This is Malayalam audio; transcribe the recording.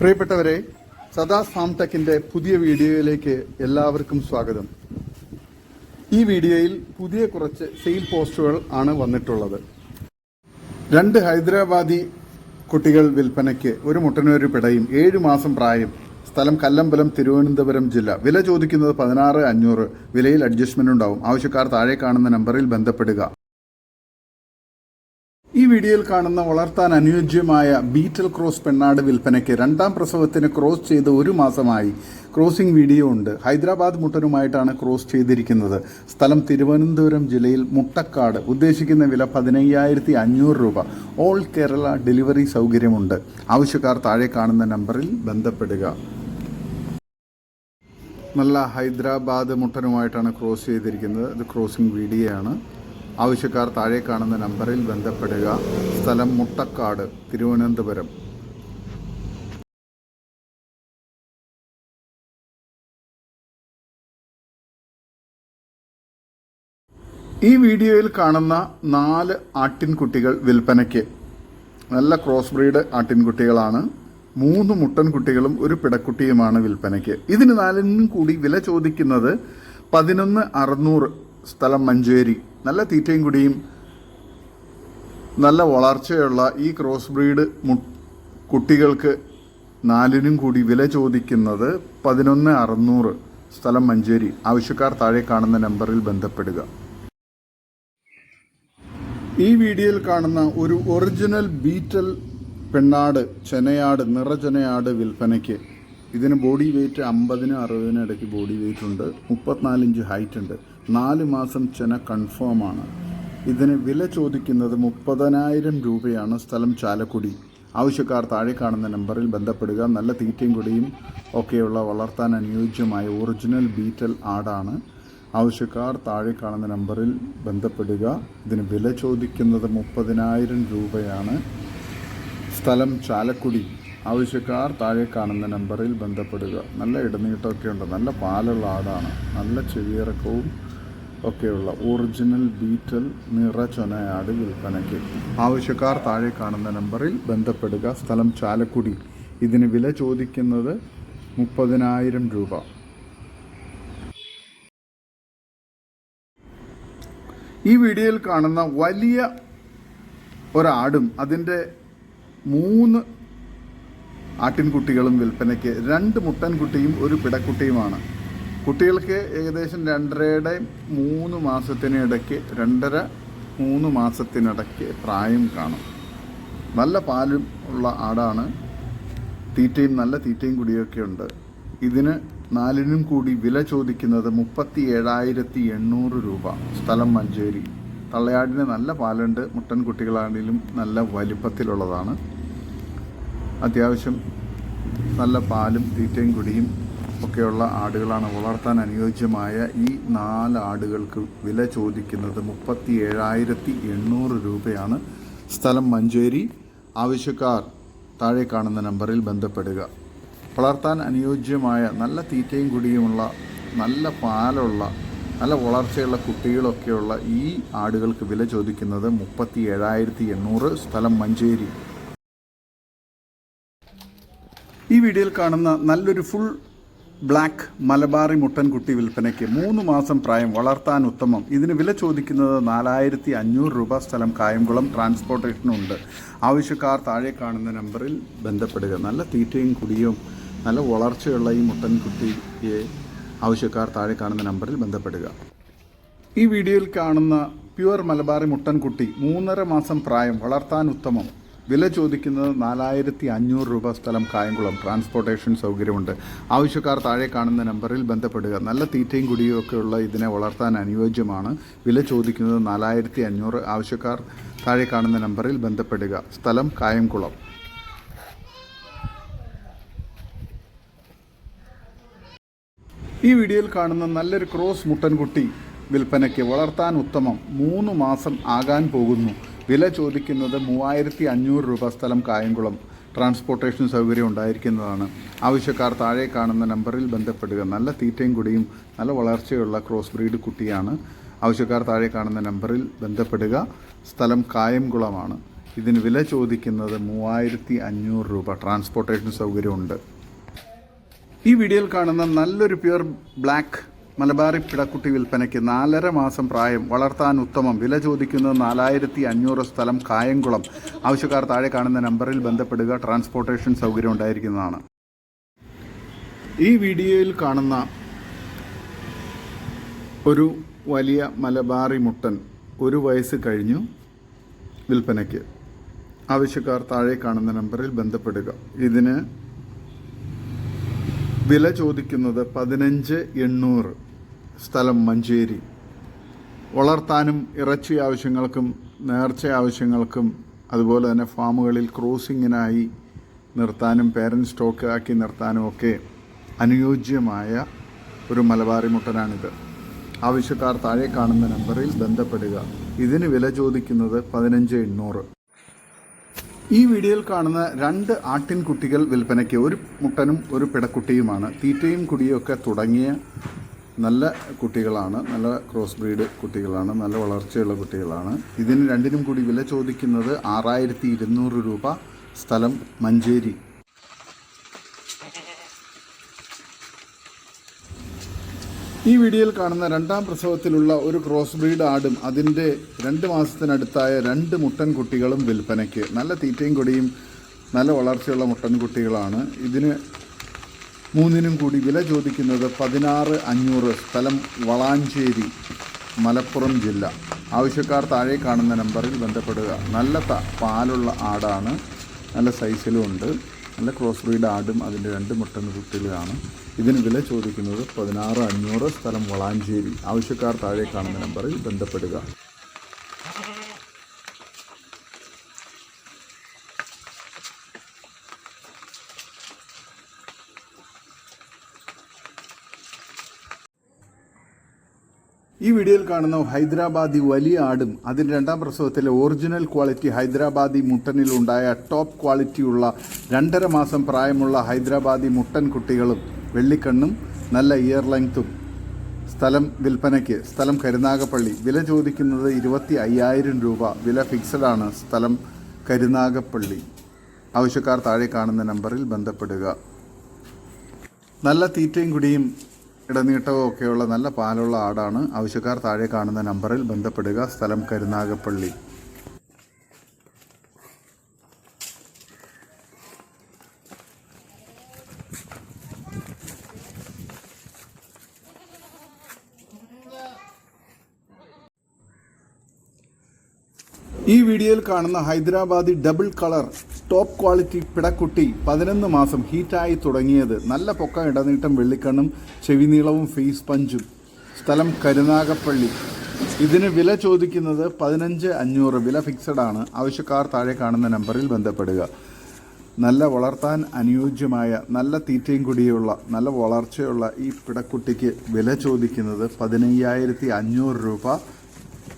പ്രിയപ്പെട്ടവരെ സദാ ഫാം ടെക്കിന്റെ പുതിയ വീഡിയോയിലേക്ക് എല്ലാവർക്കും സ്വാഗതം. ഈ വീഡിയോയിൽ പുതിയ കുറച്ച് സെയിൽ പോസ്റ്റുകൾ ആണ് വന്നിട്ടുള്ളത്. രണ്ട് ഹൈദരാബാദി കുട്ടികൾ വിൽപ്പനയ്ക്ക് ഒരു മുട്ടനൊരു പിടയും ഏഴു മാസം പ്രായം സ്ഥലം കല്ലമ്പലം തിരുവനന്തപുരം ജില്ല. വില ചോദിക്കുന്നത് പതിനാറ് അഞ്ഞൂറ്. വിലയിൽ അഡ്ജസ്റ്റ്മെന്റ് ഉണ്ടാവും. ആവശ്യക്കാർ താഴെ കാണുന്ന നമ്പറിൽ ബന്ധപ്പെടുക. ഈ വീഡിയോയിൽ കാണുന്ന വളർത്താൻ അനുയോജ്യമായ ബീറ്റൽ ക്രോസ് പെണ്ണാട് വിൽപ്പനയ്ക്ക് രണ്ടാം പ്രസവത്തിന് ക്രോസ് ചെയ്ത് ഒരു മാസമായി ക്രോസിംഗ് വീഡിയോ ഉണ്ട്. ഹൈദരാബാദ് മുട്ടനുമായിട്ടാണ് ക്രോസ് ചെയ്തിരിക്കുന്നത്. സ്ഥലം തിരുവനന്തപുരം ജില്ലയിൽ മുട്ടക്കാട്. ഉദ്ദേശിക്കുന്ന വില പതിനയ്യായിരത്തി അഞ്ഞൂറ് രൂപ. ഓൾ കേരള ഡെലിവറി സൗകര്യമുണ്ട്. ആവശ്യക്കാർ താഴെ കാണുന്ന നമ്പറിൽ ബന്ധപ്പെടുക. നല്ല ഹൈദരാബാദ് മുട്ടനുമായിട്ടാണ് ക്രോസ് ചെയ്തിരിക്കുന്നത്. ഇത് ക്രോസിംഗ് വീഡിയോ ആണ് ആവശ്യക്കാർ താഴെ കാണുന്ന നമ്പറിൽ ബന്ധപ്പെടുക. സ്ഥലം മുട്ടക്കാട് തിരുവനന്തപുരം. ഈ വീഡിയോയിൽ കാണുന്ന നാല് ആട്ടിൻകുട്ടികൾ വിൽപ്പനയ്ക്ക്. നല്ല ക്രോസ് ബ്രീഡ് ആട്ടിൻകുട്ടികളാണ്. മൂന്ന് മുട്ടൻ കുട്ടികളും ഒരു പിടക്കുട്ടിയുമാണ് വിൽപ്പനയ്ക്ക്. ഇതിന് നാലിനും കൂടി വില ചോദിക്കുന്നത് പതിനൊന്ന് അറുന്നൂറ് സ്ഥലം മഞ്ചേരി. നല്ല തീറ്റയും കുടിയും നല്ല വളർച്ചയുള്ള ഈ ക്രോസ് ബ്രീഡ് മു കുട്ടികൾക്ക് നാലിനും കൂടി വില ചോദിക്കുന്നത് പതിനൊന്ന് അറുന്നൂറ് സ്ഥലം മഞ്ചേരി. ആവശ്യക്കാർ താഴെ കാണുന്ന നമ്പറിൽ ബന്ധപ്പെടുക. ഈ വീഡിയോയിൽ കാണുന്ന ഒരു ഒറിജിനൽ ബീറ്റൽ പെണ്ണാട് ചെനയാട് നിറചെനയാട് വിൽപ്പനയ്ക്ക്. ഇതിന് ബോഡി വെയ്റ്റ് അമ്പതിനും അറുപതിനും ഇടയ്ക്ക് ബോഡി വെയ്റ്റ് ഉണ്ട്. മുപ്പത്തിനാലിഞ്ച് ഹൈറ്റ് ഉണ്ട്. നാല് മാസം ചെന കൺഫേം ആണ്. ഇതിന് വില ചോദിക്കുന്നത് മുപ്പതിനായിരം രൂപയാണ്. സ്ഥലം ചാലക്കുടി. ആവശ്യക്കാർ താഴെ കാണുന്ന നമ്പറിൽ ബന്ധപ്പെടുക. നല്ല തീറ്റയും കുടിയും ഒക്കെയുള്ള വളർത്താൻ അനുയോജ്യമായ ഒറിജിനൽ ബീറ്റൽ ആടാണ്. ആവശ്യക്കാർ താഴെ കാണുന്ന നമ്പറിൽ ബന്ധപ്പെടുക. ഇതിന് വില ചോദിക്കുന്നത് മുപ്പതിനായിരം രൂപയാണ്. സ്ഥലം ചാലക്കുടി. ആവശ്യക്കാർ താഴെ കാണുന്ന നമ്പറിൽ ബന്ധപ്പെടുക. നല്ല ഇടനീട്ടമൊക്കെ ഉണ്ട്. നല്ല പാലുള്ള ആടാണ്. നല്ല ചെവിയിറക്കവും ഒക്കെയുള്ള ഒറിജിനൽ ബീറ്റൽ നിറചൊനയാട് വിൽപ്പനയ്ക്ക്. ആവശ്യക്കാർ താഴെ കാണുന്ന നമ്പറിൽ ബന്ധപ്പെടുക. സ്ഥലം ചാലക്കുടി. ഇതിന് വില ചോദിക്കുന്നത് മുപ്പതിനായിരം രൂപ. ഈ വീഡിയോയിൽ കാണുന്ന വലിയ ഒരാടും അതിന്റെ മൂന്ന് ആട്ടിൻകുട്ടികളും വിൽപ്പനയ്ക്ക് രണ്ട് മുട്ടൻകുട്ടിയും ഒരു പിടക്കുട്ടിയുമാണ്. കുട്ടികൾക്ക് ഏകദേശം രണ്ടരയുടെ മൂന്ന് മാസത്തിനിടയ്ക്ക് രണ്ടര മൂന്ന് മാസത്തിനിടയ്ക്ക് പ്രായം കാണും. നല്ല പാലും ഉള്ള ആടാണ്. തീറ്റയും നല്ല തീറ്റയും കൂടിയൊക്കെ ഉണ്ട്. ഇതിന് നാലിനും കൂടി വില ചോദിക്കുന്നത് മുപ്പത്തി ഏഴായിരത്തി എണ്ണൂറ് രൂപ. സ്ഥലം മഞ്ചേരി. തള്ളയാടിന് നല്ല പാലുണ്ട്. മുട്ടൻകുട്ടികളാണെങ്കിലും നല്ല വലിപ്പത്തിലുള്ളതാണ്. അത്യാവശ്യം നല്ല പാലും തീറ്റയും കുടിയും ഒക്കെയുള്ള ആടുകളാണ് വളർത്താൻ അനുയോജ്യമായ ഈ നാല് ആടുകൾക്ക് വില ചോദിക്കുന്നത് മുപ്പത്തി ഏഴായിരത്തി എണ്ണൂറ് രൂപയാണ്. സ്ഥലം മഞ്ചേരി. ആവശ്യക്കാർ താഴെ കാണുന്ന നമ്പറിൽ ബന്ധപ്പെടുക. വളർത്താൻ അനുയോജ്യമായ നല്ല തീറ്റയും കുടിയുമുള്ള നല്ല പാലുള്ള നല്ല വളർച്ചയുള്ള കുട്ടികളൊക്കെയുള്ള ഈ ആടുകൾക്ക് വില ചോദിക്കുന്നത് മുപ്പത്തി ഏഴായിരത്തി എണ്ണൂറ് സ്ഥലം മഞ്ചേരി. ഈ വീഡിയോയിൽ കാണുന്ന നല്ലൊരു ഫുൾ ബ്ലാക്ക് മലബാറി മുട്ടൻകുട്ടി വിൽപ്പനയ്ക്ക് മൂന്ന് മാസം പ്രായം വളർത്താൻ ഉത്തമം. ഇതിന് വില ചോദിക്കുന്നത് നാലായിരത്തി അഞ്ഞൂറ് രൂപ സ്ഥലം കായംകുളം ട്രാൻസ്പോർട്ടേഷനുണ്ട്. ആവശ്യക്കാർ താഴെ കാണുന്ന നമ്പറിൽ ബന്ധപ്പെടുക. നല്ല തീറ്റയും കുടിയും നല്ല വളർച്ചയുള്ള ഈ മുട്ടൻകുട്ടിയെ ആവശ്യക്കാർ താഴെ കാണുന്ന നമ്പറിൽ ബന്ധപ്പെടുക. ഈ വീഡിയോയിൽ കാണുന്ന പ്യുവർ മലബാറി മുട്ടൻകുട്ടി മൂന്നര മാസം പ്രായം വളർത്താൻ ഉത്തമം. വില ചോദിക്കുന്നത് നാലായിരത്തി അഞ്ഞൂറ് രൂപ സ്ഥലം കായംകുളം. ട്രാൻസ്പോർട്ടേഷൻ സൗകര്യമുണ്ട്. ആവശ്യക്കാർ താഴെ കാണുന്ന നമ്പറിൽ ബന്ധപ്പെടുക. നല്ല തീറ്റയും കുടിയും ഒക്കെ ഉള്ള ഇതിനെ വളർത്താൻ അനുയോജ്യമാണ്. വില ചോദിക്കുന്നത് നാലായിരത്തി അഞ്ഞൂറ് ആവശ്യക്കാർ താഴെ കാണുന്ന നമ്പറിൽ ബന്ധപ്പെടുക. സ്ഥലം കായംകുളം. ഈ വീഡിയോയിൽ കാണുന്ന നല്ലൊരു ക്രോസ് മുട്ടൻകുട്ടി വിൽപ്പനയ്ക്ക് വളർത്താൻ ഉത്തമം. മൂന്ന് മാസം ആകാൻ പോകുന്നു. വില ചോദിക്കുന്നത് മൂവായിരത്തി അഞ്ഞൂറ് രൂപ സ്ഥലം കായംകുളം ട്രാൻസ്പോർട്ടേഷൻ സൗകര്യം ഉണ്ടായിരിക്കുന്നതാണ്. ആവശ്യക്കാർ താഴെ കാണുന്ന നമ്പറിൽ ബന്ധപ്പെടുക. നല്ല തീറ്റയും കുടിയും നല്ല വളർച്ചയുള്ള ക്രോസ് ബ്രീഡ് കുട്ടിയാണ്. ആവശ്യക്കാർ താഴെ കാണുന്ന നമ്പറിൽ ബന്ധപ്പെടുക. സ്ഥലം കായംകുളമാണ്. ഇതിന് വില ചോദിക്കുന്നത് മൂവായിരത്തി അഞ്ഞൂറ് രൂപ. ട്രാൻസ്പോർട്ടേഷൻ സൗകര്യമുണ്ട്. ഈ വീഡിയോയിൽ കാണുന്ന നല്ലൊരു പ്യുർ ബ്ലാക്ക് മലബാറി പിടക്കുട്ടി വിൽപ്പനയ്ക്ക് നാലര മാസം പ്രായം വളർത്താൻ ഉത്തമം. വില ചോദിക്കുന്നത് നാലായിരത്തി അഞ്ഞൂറ് സ്ഥലം കായംകുളം. ആവശ്യക്കാർ താഴെ കാണുന്ന നമ്പറിൽ ബന്ധപ്പെടുക. ട്രാൻസ്പോർട്ടേഷൻ സൗകര്യം ഉണ്ടായിരിക്കുന്നതാണ്. ഈ വീഡിയോയിൽ കാണുന്ന ഒരു വലിയ മലബാറി മുട്ടൻ ഒരു വയസ്സ് കഴിഞ്ഞു വിൽപ്പനയ്ക്ക്. ആവശ്യക്കാർ താഴെ കാണുന്ന നമ്പറിൽ ബന്ധപ്പെടുക. ഇതിന് വില ചോദിക്കുന്നത് പതിനഞ്ച് എണ്ണൂറ്. സ്ഥലം മഞ്ചേരി. വളർത്താനും ഇറച്ചി ആവശ്യങ്ങൾക്കും നേർച്ച ആവശ്യങ്ങൾക്കും അതുപോലെ തന്നെ ഫാമുകളിൽ ക്രോസിങ്ങിനായി നിർത്താനും പേരൻ സ്റ്റോക്ക് ആക്കി നിർത്താനും ഒക്കെ അനുയോജ്യമായ ഒരു മലബാറി മുട്ടനാണിത്. ആവശ്യക്കാർ താഴെ കാണുന്ന നമ്പറിൽ ബന്ധപ്പെടുക. ഇതിന് വില ചോദിക്കുന്നത് പതിനഞ്ച് എണ്ണൂറ്. ഈ വീഡിയോയിൽ കാണുന്ന രണ്ട് ആട്ടിൻകുട്ടികൾ വിൽപ്പനയ്ക്ക് ഒരു മുട്ടനും ഒരു പിടക്കുട്ടിയുമാണ്. തീറ്റയും കുടിയും ഒക്കെ തുടങ്ങിയ നല്ല കുട്ടികളാണ് നല്ല ക്രോസ് ബ്രീഡ് കുട്ടികളാണ് നല്ല വളർച്ചയുള്ള കുട്ടികളാണ്. ഇതിന് രണ്ടിനും കൂടി വില ചോദിക്കുന്നത് ആറായിരത്തി ഇരുന്നൂറ് രൂപ സ്ഥലം മഞ്ചേരി. ഈ വീഡിയോയിൽ കാണുന്ന രണ്ടാം പ്രസവത്തിലുള്ള ഒരു ക്രോസ് ബ്രീഡ് ആടും അതിന്റെ രണ്ട് മാസത്തിനടുത്തായ രണ്ട് മുട്ടൻ കുട്ടികളും വിൽപ്പനയ്ക്ക്. നല്ല തീറ്റയും കൊടിയും നല്ല വളർച്ചയുള്ള മുട്ടൻ കുട്ടികളാണ്. ഇതിന് മൂന്നിനും കൂടി വില ചോദിക്കുന്നത് പതിനാറ് അഞ്ഞൂറ് സ്ഥലം വളാഞ്ചേരി മലപ്പുറം ജില്ല. ആവശ്യക്കാർ താഴെ കാണുന്ന നമ്പറിൽ ബന്ധപ്പെടുക. നല്ല ത- പാലുള്ള ആടാണ്. നല്ല സൈസിലും ഉണ്ട്. നല്ല ക്രോസ് ബ്രീഡ് ആടും അതിന്റെ രണ്ട് മുട്ടൻ കുട്ടികളാണ്. ഇതിന് വില ചോദിക്കുന്നത് പതിനാറ് അഞ്ഞൂറ് സ്ഥലം വളാഞ്ചേരി. ആവശ്യക്കാർ താഴെ കാണുന്ന നമ്പറിൽ ബന്ധപ്പെടുക. ഈ വീഡിയോയിൽ കാണുന്ന ഹൈദരാബാദി വലിയ ആടും അതിന് രണ്ടാം പ്രസവത്തിലെ ഒറിജിനൽ ക്വാളിറ്റി ഹൈദരാബാദി മുട്ടനിൽ ഉണ്ടായ ടോപ്പ് ക്വാളിറ്റിയുള്ള രണ്ടര മാസം പ്രായമുള്ള ഹൈദരാബാദി മുട്ടൻ കുട്ടികളും വെള്ളിക്കണ്ണും നല്ല ഇയർ ലെങ്ത്തും സ്ഥലം വിൽപ്പനയ്ക്ക് സ്ഥലം കരുനാഗപ്പള്ളി. വില ചോദിക്കുന്നത് ഇരുപത്തി അയ്യായിരം രൂപ. വില ഫിക്സഡ് ആണ്. സ്ഥലം കരുനാഗപ്പള്ളി. ആവശ്യക്കാർ താഴെ കാണുന്ന നമ്പറിൽ ബന്ധപ്പെടുക. നല്ല തീറ്റയും കുടിയും ഇടനീട്ടവും ഒക്കെയുള്ള നല്ല പാലുള്ള ആടാണ്. ആവശ്യക്കാർ താഴെ കാണുന്ന നമ്പറിൽ ബന്ധപ്പെടുക. സ്ഥലം കരുനാഗപ്പള്ളി. ഈ വീഡിയോയിൽ കാണുന്ന Hyderabadi double colour top quality പിടക്കുട്ടി പതിനൊന്ന് മാസം ഹീറ്റായി തുടങ്ങിയത്. നല്ല പൊക്ക ഇടനീട്ടം വെള്ളിക്കണ്ണും ചെവിനീളവും ഫേസ് പഞ്ചും. സ്ഥലം കരുനാഗപ്പള്ളി. ഇതിന് വില ചോദിക്കുന്നത് പതിനഞ്ച് അഞ്ഞൂറ്. വില ഫിക്സഡ് ആണ്. ആവശ്യക്കാർ താഴെ കാണുന്ന നമ്പറിൽ ബന്ധപ്പെടുക. നല്ല വളർത്താൻ അനുയോജ്യമായ നല്ല തീറ്റയും കുടിയുള്ള നല്ല വളർച്ചയുള്ള ഈ പിടക്കുട്ടിക്ക് വില ചോദിക്കുന്നത് പതിനയ്യായിരത്തി അഞ്ഞൂറ് രൂപ.